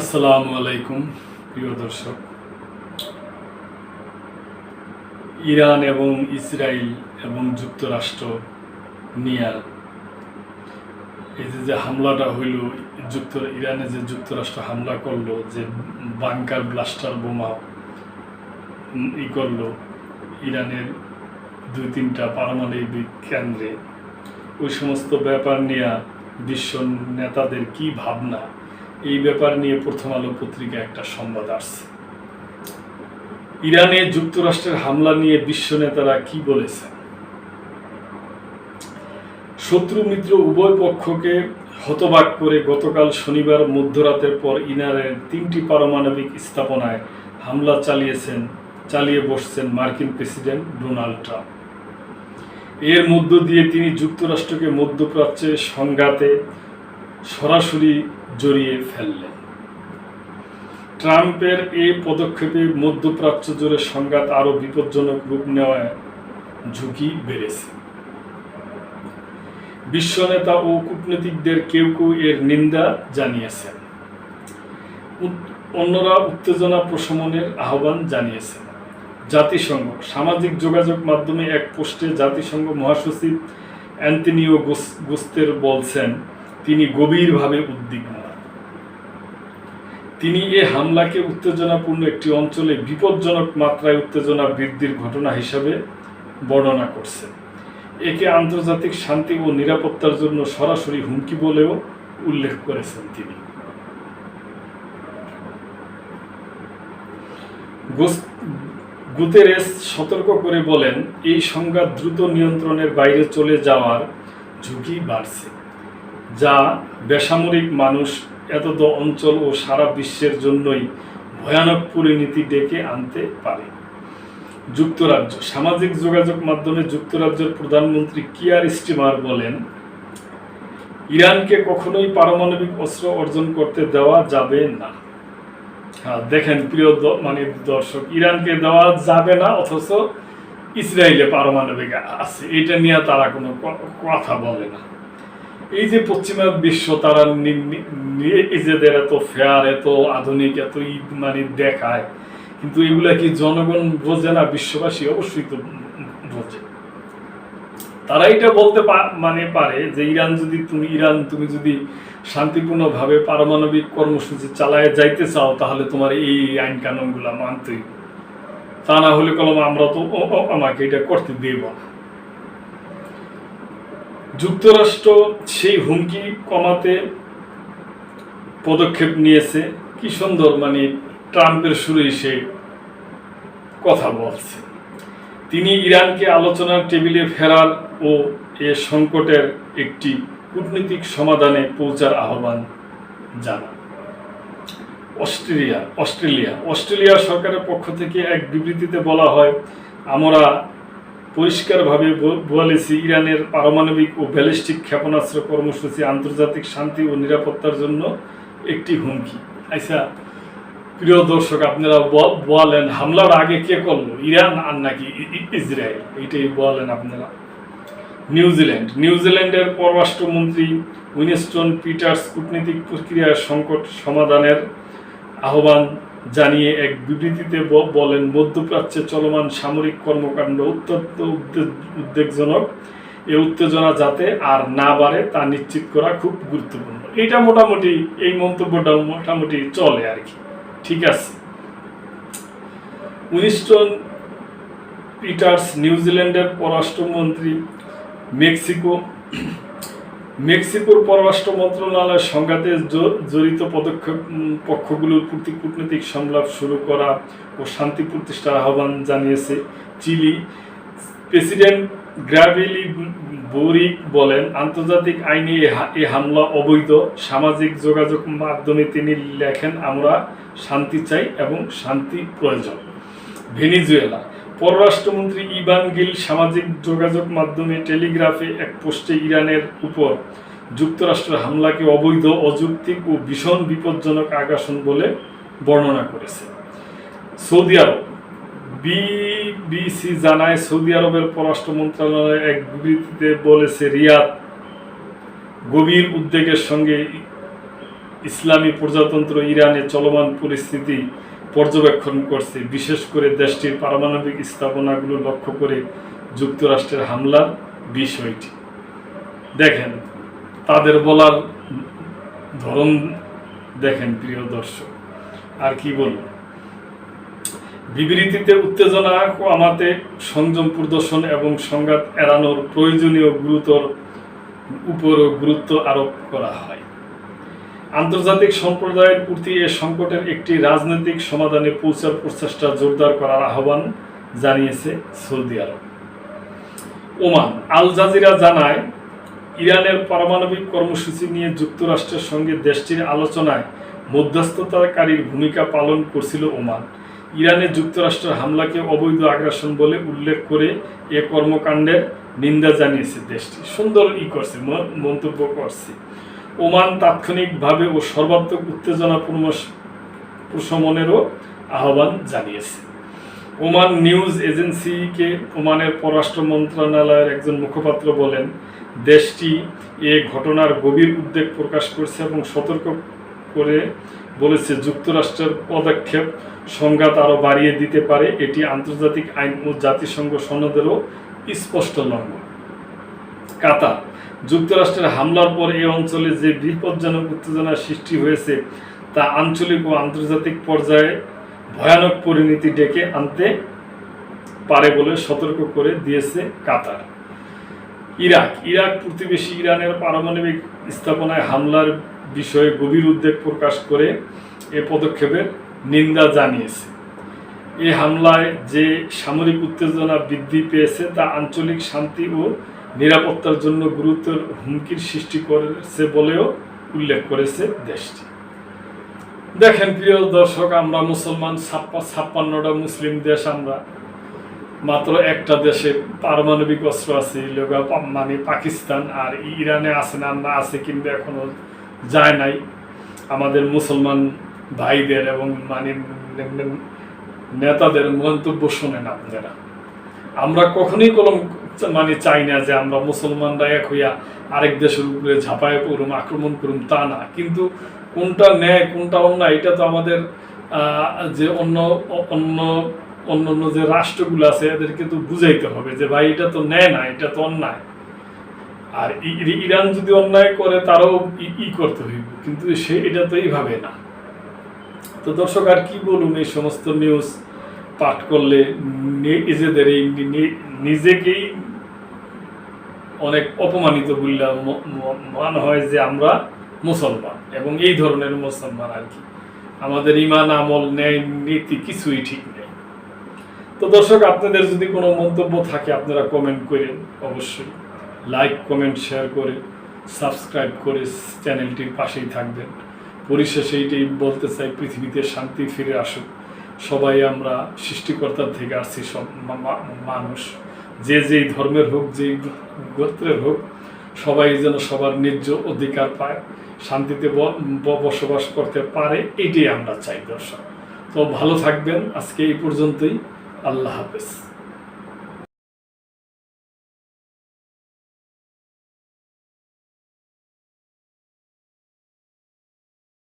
আসসালামু আলাইকুম, প্রিয় দর্শক। ইরান এবং ইসরায়েল এবং যুক্তরাষ্ট্র নিয়ে এই যে যে হামলাটা হইল, যুক্ত, ইরানে যে যুক্তরাষ্ট্র হামলা করল, যে বাংকার ব্লাস্টার বোমা ই করল, ইরানের দুই তিনটা পারমাণবিক কেন্দ্রে, ওই সমস্ত ব্যাপার নিয়ে বিশ্ব নেতাদের কি ভাবনা? এই ব্যাপার নিয়ে প্রথম আলো পত্রিকা একটা সংবাদ আসছে। ইরানে যুক্তরাষ্ট্রের হামলা নিয়ে বিশ্ব নেতারা কি বলেছেন? শত্রু মিত্র উভয় পক্ষকে হতবাক করে গতকাল শনিবার মধ্যরাতের পর ইরানের তিনটি পারমাণবিক স্থাপনায় হামলা চালিয়েছেন, চালিয়ে বসছেন মার্কিন প্রেসিডেন্ট ডোনাল্ড ট্রাম্প। এর মধ্য দিয়ে তিনি যুক্তরাষ্ট্রকে মধ্যপ্রাচ্যের সংঘাতে সরাসরি জড়িয়ে ট্রাম্পের এই পদক্ষেপে মধ্যপ্রাচ্য জুড়ে সংঘাত আরও বিপজ্জনক রূপ নেওয়ায় ঝুঁকি বেড়েছে। বিশ্ব নেতা ও কূটনীতিকদের কেউ কেউ এর নিন্দা জানিয়েছেন। অন্যরা উত্তেজনা প্রশমনের আহ্বান জানিয়েছেন। জাতিসংঘ, সামাজিক যোগাযোগ মাধ্যমে এক পোস্টে জাতিসংঘ মহাসচিব অ্যান্টনিও গোস- গোস্তের বলছেন, তিনি গভীরভাবে উদ্বিগ্ন। তিনি এ হামলাকে উত্তেজনাপূর্ণ একটি অঞ্চলে বিপজ্জনক মাত্রায় উত্তেজনা বৃদ্ধির ঘটনা হিসাবে বর্ণনা করছেন একে আন্তর্জাতিক শান্তি ও নিরাপত্তার জন্য সরাসরি হুমকি বলেও উল্লেখ করেছেন তিনি। গুতেরেস সতর্ক করে বলেন, এই সংঘাত দ্রুত নিয়ন্ত্রণের বাইরে চলে যাওয়ার ঝুঁকি বাড়ছে, যা বেসামরিক মানুষ এতদ অঞ্চল ও সারা বিশ্বের জন্যই ভয়ানক পরিণতি ডেকে আনতে পারে। যুক্তরাজ্য। সামাজিক যোগাযোগ মাধ্যমে যুক্তরাজ্যের প্রধানমন্ত্রী কিয়ার স্টিমার বলেন, ইরানকে কখনোই পারমাণবিক অস্ত্র অর্জন করতে দেওয়া যাবে না। হ্যাঁ দেখেন, প্রিয় মানে দর্শক, ইরানকে দেওয়া যাবে না, অথচ ইসরায়েলে পারমাণবিক আছে। এটা নিয়ে তারা কোনো কথা বলে না। এই যে পশ্চিমা বিশ্ব, তারা নিজেদের এত ফেয়ার এত আধুনিক, এত ঈদ মানে দেখায়, কিন্তু এগুলা কি জনগণ বোঝে না? বিশ্ববাসী অবশ্যই তো বোঝে। তারা এটা বলতে মানে পারে যে ইরান যদি তুমি ইরান, তুমি যদি শান্তিপূর্ণভাবে পারমাণবিক কর্মসূচি চালায় যাইতে চাও, তাহলে তোমার এই আইন কানুনগুলা মানতেই। তা না হলে কলম, আমরা তো আমাকে এটা করতে দেব না। যুক্তরাষ্ট্র সেই হুমকি কমাতে পদক্ষেপ নিয়েছে। কি সুন্দর মানে ট্রাম্পের শুরুই সে কথা বলছে। তিনি ইরানকে আলোচনার টেবিলে ফেরার ও এ সংকটের একটি কূটনীতিক সমাধানে পৌঁছার আহ্বান জানান। অস্ট্রেলিয়া অস্ট্রেলিয়া অস্ট্রেলিয়া সরকারের পক্ষ থেকে এক বিবৃতিতে বলা হয়, আমরা পরিষ্কারভাবে বলেছি, ইরানের পারমাণবিক ও ব্যালিস্টিক ক্ষেপণাস্ত্র কর্মসূচি আন্তর্জাতিক শান্তি ও নিরাপত্তার জন্য একটি হুমকি। আচ্ছা প্রিয় দর্শক, আপনারা বলেন, হামলার আগে কে করল, ইরান আর নাকি ইসরায়েল? এইটাই বলেন আপনারা। নিউজিল্যান্ড। নিউজিল্যান্ডের পররাষ্ট্রমন্ত্রী উইনস্টন পিটার্স কূটনৈতিক প্রক্রিয়ার সংকট সমাধানের আহ্বান জানিয়ে এক বিবৃতিতে বলেন, মধ্যপ্রাচ্যে চলমান সামরিক কর্মকাণ্ড অত্যন্ত উদ্বেগজনক। এই উত্তেজনা যাতে আর না বাড়ে তা নিশ্চিত করা খুব গুরুত্বপূর্ণ। এটা মোটামুটি, এই মন্তব্যটা মোটামুটি চলে আর কি। ঠিক আছে। উইনস্টন পিটার্স, নিউজিল্যান্ডের পররাষ্ট্রমন্ত্রী, মেক্সিকো মেক্সিকোর পররাষ্ট্র মন্ত্রণালয়ের সংঘাতে জড়িত পদক্ষেপ পক্ষগুলোর প্রতি কূটনৈতিক সংলাপ শুরু করা ও শান্তি প্রতিষ্ঠার আহ্বান জানিয়েছে চিলি। প্রেসিডেন্ট গ্রাভেলি বোরিক বলেন, আন্তর্জাতিক আইনে এ হামলা অবৈধ। সামাজিক যোগাযোগ মাধ্যমে তিনি লেখেন, আমরা শান্তি চাই এবং শান্তি প্রয়োজন। ভেনিজুয়েলা। পররাষ্ট্রমন্ত্রী ইবান গিল সামাজিক যোগাযোগ মাধ্যমে টেলিগ্রাফে এক পোস্টে ইরানের উপর যুক্তরাষ্ট্রের হামলাকে অবৈধ, অযৌক্তিক ও ভীষণ বিপজ্জনক আগ্রাসন বলে বর্ণনা করেছে। সৌদি আরব। বিবিসি জানায় সৌদি আরবের পররাষ্ট্র মন্ত্রণালয় এক বিবৃতিতে বলেছে, রিয়াদ গভীর উদ্বেগের সঙ্গে ইসলামী প্রজাতন্ত্র ইরানে চলমান পরিস্থিতি পর্যবেক্ষণ করছে। বিশেষ করে দেশটির পারমাণবিক স্থাপনাগুলো লক্ষ্য করে যুক্তরাষ্ট্রের হামলার বিষয়টি। দেখেন, তাদের বলার ধরন দেখেন, প্রিয় দর্শক। আর কি বলব? বিবৃতিতে উত্তেজনা কমাতে সংযম প্রদর্শন এবং সংঘাত এড়ানোর প্রয়োজনীয় গুরুতর উপর গুরুত্ব আরোপ করা হয়। আন্তর্জাতিক সম্প্রদায়ের প্রতি এ সংকটের একটি রাজনৈতিক সমাধানে পৌঁছার প্রচেষ্টা জোরদার করার আহ্বান জানিয়েছে সৌদি আরব। ওমান, আল জাজিরা জানায়, ইরানের পারমাণবিক কর্মসূচি নিয়ে যুক্তরাষ্ট্রের সঙ্গে দেশটির আলোচনায় মধ্যস্থতাকারীর ভূমিকা পালন করছিল ওমান। ইরানে যুক্তরাষ্ট্রের হামলাকে অবৈধ আগ্রাসন বলে উল্লেখ করে এ কর্মকাণ্ডের নিন্দা জানিয়েছে দেশটি। সুন্দর ই করছে মন্তব্য করছে। ওমান তাৎক্ষণিকভাবে ও সর্বাত্মক উত্তেজনা প্রশমনেরও আহ্বান জানিয়েছে। ওমান নিউজ এজেন্সিকে ওমানের পররাষ্ট্র মন্ত্রণালয়ের একজন মুখপাত্র বলেন, দেশটি এ ঘটনার গভীর উদ্বেগ প্রকাশ করছে এবং সতর্ক করে বলেছে, যুক্তরাষ্ট্রের পদক্ষেপ সংঘাত আরও বাড়িয়ে দিতে পারে। এটি আন্তর্জাতিক আইন ও জাতিসংঘ সনদেরও স্পষ্ট লঙ্ঘন কাতার যুক্তরাষ্ট্রের হামলার পর এই অঞ্চলে যে বিপজ্জনক উত্তেজনার সৃষ্টি হয়েছে, তা আঞ্চলিক ও আন্তর্জাতিক পর্যায়ে ভয়ানক পরিণতি ডেকে আনতে পারে বলে সতর্ক করে দিয়েছে কাতার। ইরাক ইরাক প্রতিবেশী ইরানের পারমাণবিক স্থাপনায় হামলার বিষয়ে গভীর উদ্বেগ প্রকাশ করে এ পদক্ষেপের নিন্দা জানিয়েছে। এ হামলায় যে সামরিক উত্তেজনা বৃদ্ধি পেয়েছে, তা আঞ্চলিক শান্তি ও নিরাপত্তার জন্য গুরুতর হুমকির সৃষ্টি করেছে বলেও উল্লেখ করেছে দেশটি। দেখেন, প্রিয় দর্শক, আমরা মুসলমান, ছাপ্পা- ছাপ্পান্নটা মুসলিম দেশ আমরা। মাত্র একটা দেশে পারমাণবিক অস্ত্র আছে মানে পাকিস্তান আর ইরানে আছে না না আছে কিন্তু এখনও যায় নাই। আমাদের মুসলমান ভাইদের এবং মানে নেতাদের মন্তব্য শোনেন আপনারা। আমরা কখনোই কলম মানে চাই না যে আমরা মুসলমানরা এক হইয়া আরেক দেশের উপরে ঝাঁপায় পড়ুম, আক্রমণ করুম, তা না। কিন্তু কোনটা ন্যায়, কোনটা অন্যায়, এটা তো আমাদের যে অন্য অন্য অন্য অন্য যে রাষ্ট্রগুলো আছে, এদেরকে তো বুঝাইতে হবে যে ভাই, এটা তো ন্যায় না, এটা তো অন্যায়। আর ইরান যদি অন্যায় করে, তারও ই করতে হইব। কিন্তু সে, এটা তো এইভাবে না। তো দর্শক, আর কি বলুন এই সমস্ত নিউজ পাঠ করলে নিজেদের এই নিজেকেই অনেক অপমানিত বললে ম- ম- মনে হয় যে আমরা মুসলমান এবং এই ধরনের মুসলমান আর কি। আমাদের ইমান, আমল, ন্যায়, নীতি কিছুই ঠিক নেই। তো দর্শক, আপনাদের যদি কোনো মন্তব্য থাকে, আপনারা কমেন্ট করেন অবশ্যই। লাইক কমেন্ট শেয়ার করে সাবস্ক্রাইব করে চ্যানেলটির পাশেই থাকবেন। পরিশেষে এইটাই বলতে চাই, পৃথিবীতে শান্তি ফিরে আসুক। সবাই আমরা সৃষ্টিকর্তার থেকে আসছি, সব মানুষ। যে যেই ধর্মের হোক, যেই গোত্রের হোক, সবাই যেন সবার ন্যায্য অধিকার পায়, শান্তিতে বসবাস করতে পারে, এটাই আমরা চাই দর্শক। তো ভালো থাকবেন। আজকে এই পর্যন্তই। আল্লাহ হাফেজ।